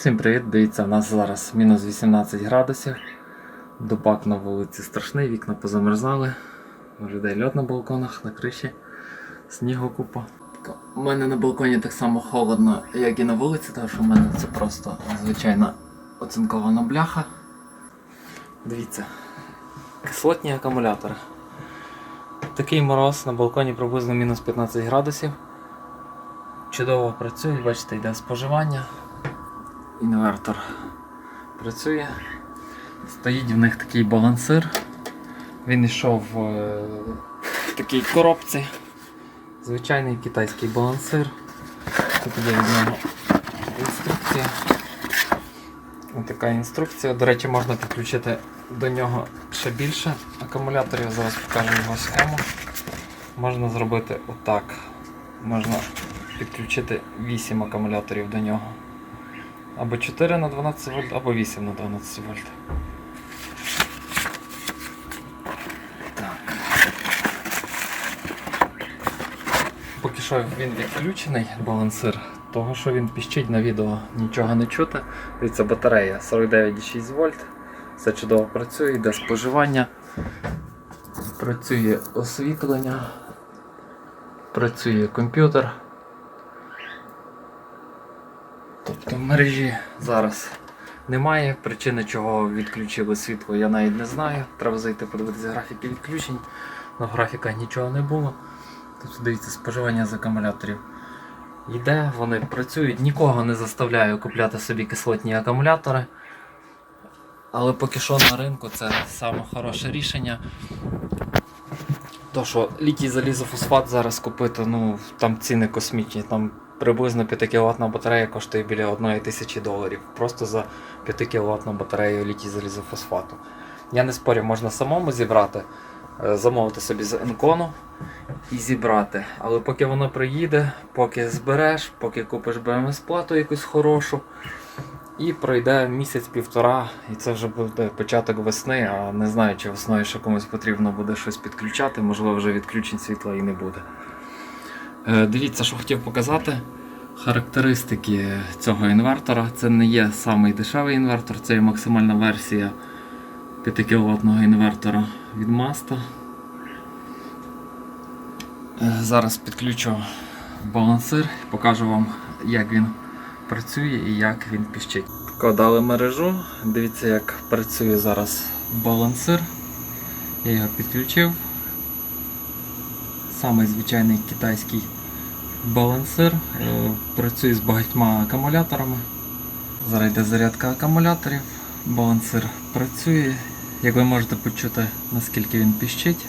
Всім привіт! Дивіться, у нас зараз мінус 18 градусів. Дубак на вулиці страшний, вікна позамерзали. У людей льод на балконах, на криші, снігу купа. У мене на балконі так само холодно, як і на вулиці, тому що в мене це просто звичайна оцинкована бляха. Дивіться, кислотні акумулятори. Такий мороз на балконі приблизно мінус 15 градусів. Чудово працюють, бачите, йде споживання. Інвертор працює. Стоїть в них такий балансир. Він йшов е, в такій коробці. Звичайний китайський балансир. Тут іде від нього інструкція. Ось така інструкція. До речі, можна підключити до нього ще більше акумуляторів. Зараз покажу його схему. Можна зробити отак. Можна підключити 8 акумуляторів до нього. Або 4 на 12 вольт, або 8 на 12 вольт. Поки що він відключений, балансир. Того, що він піщить на відео, нічого не чути. Дивіться, батарея 49,6 вольт. Все чудово працює, йде споживання. Працює освітлення. Працює комп'ютер. Тобто в мережі зараз немає. Причини, чого відключили світло, я навіть не знаю. Треба зайти подивитися графіки відключень. На графіках нічого не було. Тобто дивіться, споживання з акумуляторів йде, вони працюють, нікого не заставляю купляти собі кислотні акумулятори. Але поки що на ринку це саме хороше рішення. То, що літій залізофосфат зараз купити, ну там ціни космічні, там приблизно 5 кВт батарея коштує біля 1 тисячі доларів. Просто за 5 кВт батарею літій залізофосфату. Я не спорю, можна самому зібрати, е, замовити собі з Енкону і зібрати. Але поки воно приїде, поки збереш, поки купиш БМС плату якусь хорошу. І пройде місяць-півтора, і це вже буде початок весни, а не знаю, чи весною ще комусь потрібно буде щось підключати, можливо, вже відключень світла і не буде. Е, дивіться, що хотів показати. Характеристики цього інвертора. Це не є самий дешевий інвертор, це є максимальна версія 5 кВт інвертора від Masta. Е, Зараз підключу балансир і покажу вам, як він працює і як він піщить. Тако дали мережу. Дивіться, як працює зараз балансир. Я його підключив. Самий звичайний китайський балансир. Е, Працює з багатьма акумуляторами. Зараз йде зарядка акумуляторів. Балансир працює. Як ви можете почути, наскільки він піщить.